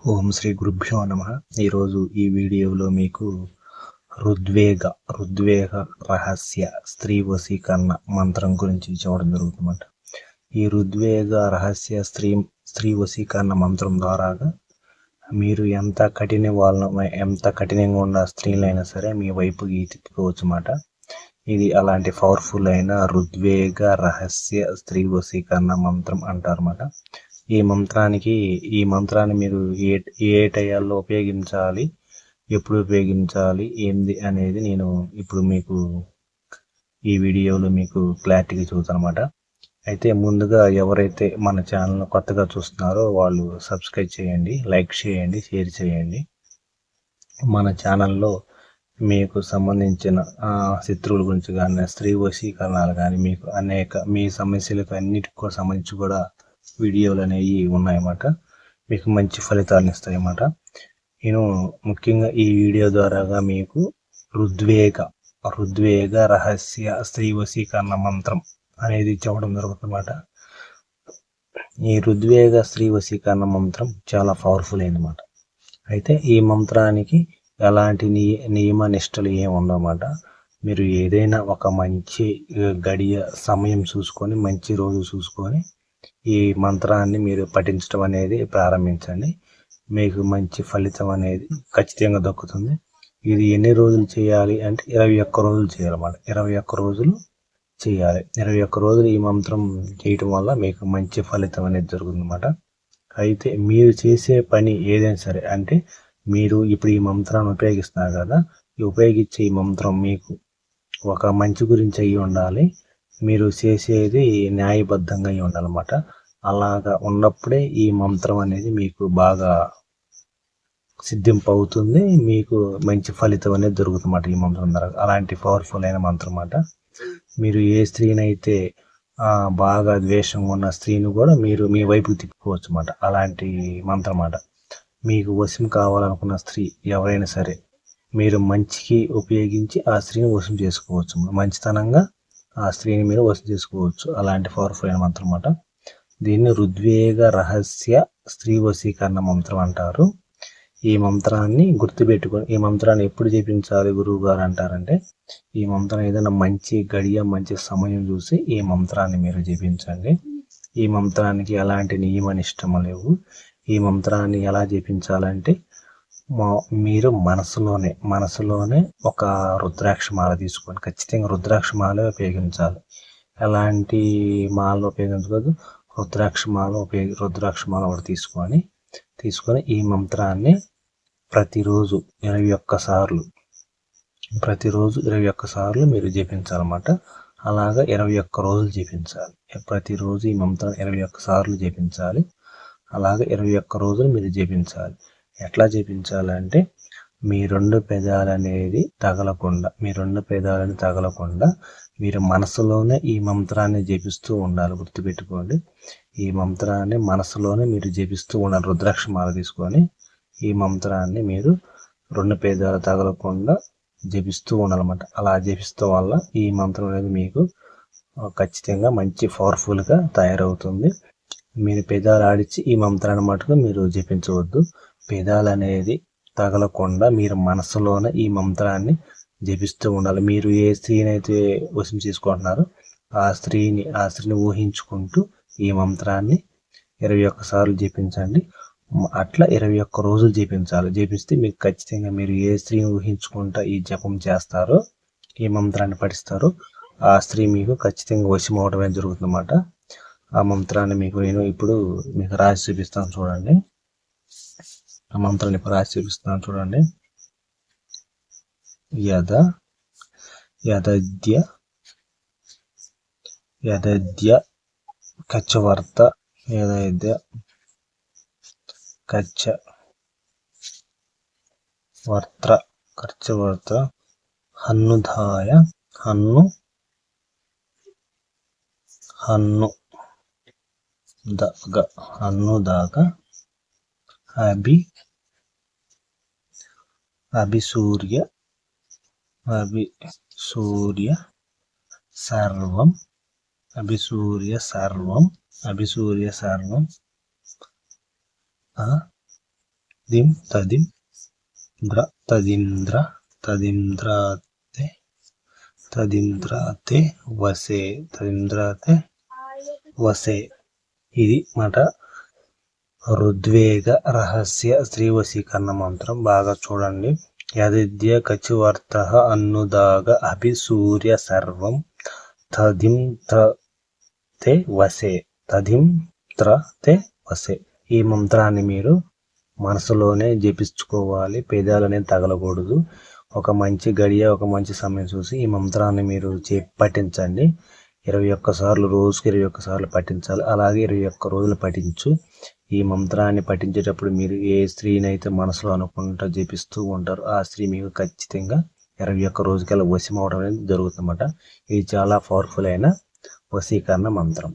ఓం శ్రీ గురుభ్యో నమ. ఈరోజు ఈ వీడియోలో మీకు ఋద్వేగ ఋద్వేగ రహస్య స్త్రీ వశీకరణ మంత్రం గురించి చూడడం జరుగుతుందన్నమాట ఈ ఋద్వేగ రహస్య స్త్రీ స్త్రీ వశీకరణ మంత్రం ద్వారాగా మీరు ఎంత కఠిన వాళ్ళ ఎంత కఠినంగా ఉన్న స్త్రీలైనా సరే మీ వైపుకి తిప్పుకోవచ్చు అన్నమాట ఇది అలాంటి పవర్ఫుల్ అయిన ఋద్వేగ రహస్య స్త్రీ వశీకరణ మంత్రం అంటారన్నమాట. ఈ మంత్రానికి ఈ మంత్రాన్ని మీరు ఏ ఏ టయాల్లో ఉపయోగించాలి ఎప్పుడు ఉపయోగించాలి ఏంది అనేది నేను ఇప్పుడు మీకు ఈ వీడియోలో మీకు క్లారిటీగా చూస్తానమాట అయితే ముందుగా ఎవరైతే మన ఛానల్ కొత్తగా చూస్తున్నారో వాళ్ళు సబ్స్క్రైబ్ చేయండి లైక్ చేయండి షేర్ చేయండి. మన ఛానల్లో మీకు సంబంధించిన శత్రువుల గురించి కానీ స్త్రీ వశీకరణాలు కానీ మీకు అనేక మీ సమస్యలకు అన్నిటికి సంబంధించి కూడా వీడియోలు అనేవి ఉన్నాయన్నమాట. మీకు మంచి ఫలితాలను ఇస్తాయన్నమాట. నేను ముఖ్యంగా ఈ వీడియో ద్వారాగా మీకు ఋద్వేగ ఋద్వేగ రహస్య స్త్రీ వశీకరణ మంత్రం అనేది చెప్పడం జరుగుతుందన్నమాట. ఈ ఋద్వేగ స్త్రీ వశీకరణ మంత్రం చాలా పవర్ఫుల్ అయిందన్నమాట అయితే ఈ మంత్రానికి ఎలాంటి నియ నియమ నిష్టలు ఏమి ఉండవన్నమాట. మీరు ఏదైనా ఒక మంచి గడియ సమయం చూసుకొని మంచి రోజు చూసుకొని ఈ మంత్రాన్ని మీరు పఠించడం అనేది ప్రారంభించండి. మీకు మంచి ఫలితం అనేది ఖచ్చితంగా దక్కుతుంది. ఇది ఎన్ని రోజులు చేయాలి అంటే ఇరవై ఒక్క రోజులు చేయాలన్నమాట. ఇరవై ఒక్క రోజులు చేయాలి. ఇరవై ఒక్క రోజులు ఈ మంత్రం చేయటం వల్ల మీకు మంచి ఫలితం అనేది జరుగుతుంది అయితే మీరు చేసే పని ఏదైనా సరే అంటే మీరు ఇప్పుడు ఈ మంత్రాన్ని ఉపయోగిస్తున్నారు కదా ఈ ఉపయోగించే ఈ మంత్రం మీకు ఒక మంచి గురించి అయ్యి ఉండాలి. మీరు చేసేది న్యాయబద్ధంగా ఉండాలన్నమాట. అలాగా ఉన్నప్పుడే ఈ మంత్రం అనేది మీకు బాగా సిద్ధింపు అవుతుంది మీకు మంచి ఫలితం అనేది దొరుకుతుందన్నమాట ఈ మంత్రం ద్వారా. అలాంటి పవర్ఫుల్ అయిన మంత్రం అన్నమాట. మీరు ఏ స్త్రీనైతే బాగా ద్వేషం ఉన్న స్త్రీని కూడా మీరు మీ వైపుకి తిప్పుకోవచ్చు అన్నమాట. అలాంటి మంత్రం అన్నమాట. మీకు వశం కావాలనుకున్న స్త్రీ ఎవరైనా సరే మీరు మంచికి ఉపయోగించి ఆ స్త్రీని వశం చేసుకోవచ్చు మంచితనంగా ఆ స్త్రీని మీరు వసతి చేసుకోవచ్చు. అలాంటి పవర్ఫుల్ అయిన మంత్రం అన్నమాట. దీన్ని ఋద్వేగ రహస్య స్త్రీ వశీకరణ మంత్రం అంటారు. ఈ మంత్రాన్ని గుర్తుపెట్టుకొని ఈ మంత్రాన్ని ఎప్పుడు చేపించాలి గురువు గారు అంటారంటే ఈ మంత్రం ఏదైనా మంచి గడియ మంచి సమయం చూసి ఈ మంత్రాన్ని మీరు జపించండి. ఈ మంత్రానికి ఎలాంటి నియమ నిష్టమ లేవు. ఈ మంత్రాన్ని ఎలా జపించాలంటే మీరు మనసులోనే మనసులోనే ఒక రుద్రాక్ష మాల తీసుకొని ఖచ్చితంగా రుద్రాక్ష మాల ఉపయోగించాలి. ఎలాంటి మాల ఉపయోగించకూడదు రుద్రాక్ష మాల ఉపయోగ రుద్రాక్ష మాల ఒకటి తీసుకొని తీసుకొని ఈ మంత్రాన్ని ప్రతిరోజు ఇరవై ఒక్క సార్లు ప్రతిరోజు ఇరవై ఒక్క సార్లు మీరు జపించాలన్నమాట. అలాగా ఇరవై ఒక్క రోజులు జపించాలి. ప్రతిరోజు ఈ మంత్రాన్ని ఇరవై ఒక్క సార్లు జపించాలి. అలాగే ఇరవై ఒక్క రోజులు మీరు జపించాలి. ఎట్లా చూపించాలంటే మీ రెండు పెదాలు అనేది తగలకుండా మీ రెండు పెదాలని తగలకుండా మీరు మనసులోనే ఈ మంత్రాన్ని జపిస్తూ ఉండాలి. గుర్తుపెట్టుకోండి. ఈ మంత్రాన్ని మనసులోనే మీరు జపిస్తూ ఉండాలి. రుద్రాక్ష మాల తీసుకొని ఈ మంత్రాన్ని మీరు రెండు పేదాలు తగలకుండా జపిస్తూ ఉండాలన్నమాట. అలా జపిస్తూ వల్ల ఈ మంత్రం అనేది మీకు ఖచ్చితంగా మంచి పవర్ఫుల్గా తయారవుతుంది. మీరు పెదాలు ఆడిచి ఈ మంత్రాన్ని మటుకు మీరు జపించవద్దు. పెదాలు అనేది తగలకుండా మీరు మనసులోనే ఈ మంత్రాన్ని జపిస్తూ ఉండాలి. మీరు ఏ స్త్రీని అయితే వశం చేసుకుంటున్నారో ఆ స్త్రీని ఆ స్త్రీని ఊహించుకుంటూ ఈ మంత్రాన్ని ఇరవై ఒక్క సార్లు జపించండి. అట్లా ఇరవై ఒక్క రోజులు జపించాలి. జపిస్తే మీకు ఖచ్చితంగా మీరు ఏ స్త్రీని ఊహించుకుంటా ఈ జపం చేస్తారో ఈ మంత్రాన్ని పఠిస్తారో ఆ స్త్రీ మీకు ఖచ్చితంగా వశం అవడమే జరుగుతుందన్నమాట. ఆ మంత్రాన్ని మీకు నేను ఇప్పుడు మీకు రాసి చూపిస్తాను చూడండి. ఆ మంత్రాన్ని రాసి చూడండి. యద యదద్య యదద్య కచ్చవర్త యదద్య కచ్చ వర్త కచ్చవర్త హన్నుధాయ హన్ను హన్ను దగ దాకా అభి అభిసూర్య అభి సూర్య సర్వం అభిసూర్య సర్వం అభిసూర్య సర్వం దిం తదిం ద్ర తదింద్ర తదింద్రాతే తదింద్రాతే వసే తదింద్రాతే వసే. ఇది మాట ఋద్వేగ రహస్య స్త్రీ వశీకరణ మంత్రం బాగా చూడండి. యదిద్య కచివర్త అన్నుదాగ అభి సూర్య సర్వం తదిం తే వసే. తదిం తే వసే. ఈ మంత్రాన్ని మీరు మనసులోనే జపించుకోవాలి. పేదాలనే తగలకూడదు. ఒక మంచి గడియ ఒక మంచి సమయం చూసి ఈ మంత్రాన్ని మీరు చే పఠించండి ఇరవై ఒక్క సార్లు రోజుకి ఇరవై ఒక్క సార్లు పఠించాలి. అలాగే ఇరవై ఒక్క రోజులు పఠించు. ఈ మంత్రాన్ని పఠించేటప్పుడు మీరు ఏ స్త్రీని అయితే మనసులో అనుకుంటా జపిస్తూ ఉంటారో ఆ స్త్రీ మీకు ఖచ్చితంగా ఇరవై ఒక్క రోజుకల్లా వశం అవడం అనేది జరుగుతుందన్నమాట. ఇది చాలా పవర్ఫుల్ అయిన వశీకరణ మంత్రం.